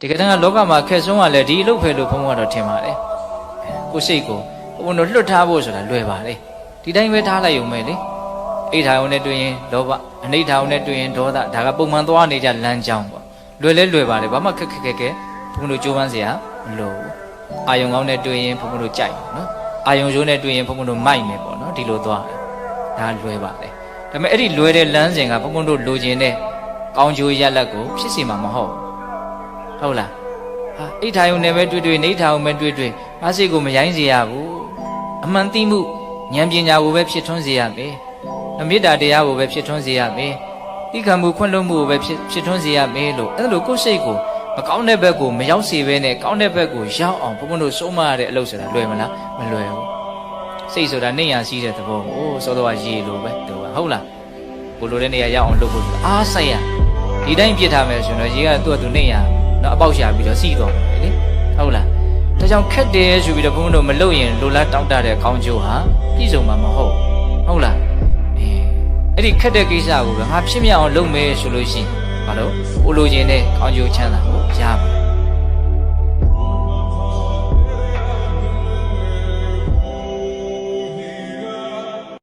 တကယ်တမ်းကလောကမှာခက်ဆုံးကလည်းဒီအလုပ်ဖယ်လို့ဘုန်းဘုရားတော့ထင်ပါတယ်ကိုစိတ်ကိုဘုန်းတို့လွတ်ထားဖို့ဆိုတာလွယ်ပါလေဒီတိုင်းပဲထားလိုက်ုံပဲလေအိဋ္ဌာယုံနဲ့တွေ့ရင်လောဘအနိဋ္ဌာယုံနဲ့တွေ့ရင်ဒေါသဒါကပုံမှန်သွားနေကြလမ်းကြောင်းပေါ့လွယ်လဲလွယ်ပါလေဘာမှခက်ခက်ခက်ခက်ဘုန်းတို့ကြိုးပမ်းစရာမလိုဘူးအာယုံကောင်းနဲ့တွေ့ရင်ဘုန်းတို့ကြိုက်နော်အာယုံရိုးနဲ့တွေ့ရင်ဘုန်းတို့မိုက်မယ်ပေါ့နော်ဒီလိုသွားဒါလွယ်ပါလေဒါပေမဲ့အဲ့ဒီလွယ်တဲ့လမ်းစဉ်ကဘုန်းဘုန်းတို့လိုချင်တဲ့ကောင်းကျိုးရလတ်ကိုဖြစ်စီမှာမဟုတ်ဘူး ဟုတ်လားဟာအိဋ္ဌာယုံနဲ့ပဲတွေ့တွေ့နေဋ္ဌာယုံပဲတွေ့တွေ့အားစိတ်ကိုမရိုင်းစေရဘူးအမှန်သိမှုဉာဏ်ပညာကိုပဲဖြစ်ထွန်းစေရမယ်အမေတ္တာတရားကိုပဲဖြစ်ထွန်းစေရမယ်တိခံမှုခွင့်လွှတ်မှုကိုပဲဖြစ်ဖြစ်ထွန်းစေရမယ်လို့အဲ့လိုကိုယ်စိတ်ကိုမကောင်းတဲ့ဘက်ကိုမရောက်စေဘဲနဲ့ကောင်းတဲ့ဘက်ကိုရောက်အောင်ဘုန်းဘုန်းတို့စိုးမရတဲ့အလုပ်ဆိုတာလွယ်မလားမလွယ်ဘူးစိတ်ဆိုတာနေရရှိတဲ့သဘောကိုစောစောကရေလိုပဲတူပါဟုတ်လားကိုလိုတဲ့နေရာရောက်အောင်လုပ်ဖို့ဆိုတာအားဆိုင်ရဒီတိုင်းပြစ်ထားမယ်ဆိုရင်တော့ရေကသူ့အတူနေရ တော့အပေါက်ရှာပြီးတော့စီးတော့မယ်လေဟုတ်လားဒါကြောင့်ခက်တယ်ဆိုပြီးတော့ဘုန်းဘုန်းတို့မလုပ်ရင်လိုလားတောင်းတတဲ့ကောင်းကျိုးဟာပြည့်စုံမှာမဟုတ်ဘူးဟုတ်လားအေးအဲ့ဒီခက်တဲ့ကိစ္စကိုပဲငါဖြစ်မြောက်အောင်လုပ်မယ်ဆိုလို့ရှိရင်ဘာလို့ကိုလိုချင်တဲ့ကောင်းကျိုးချမ်းသာကိုရမယ်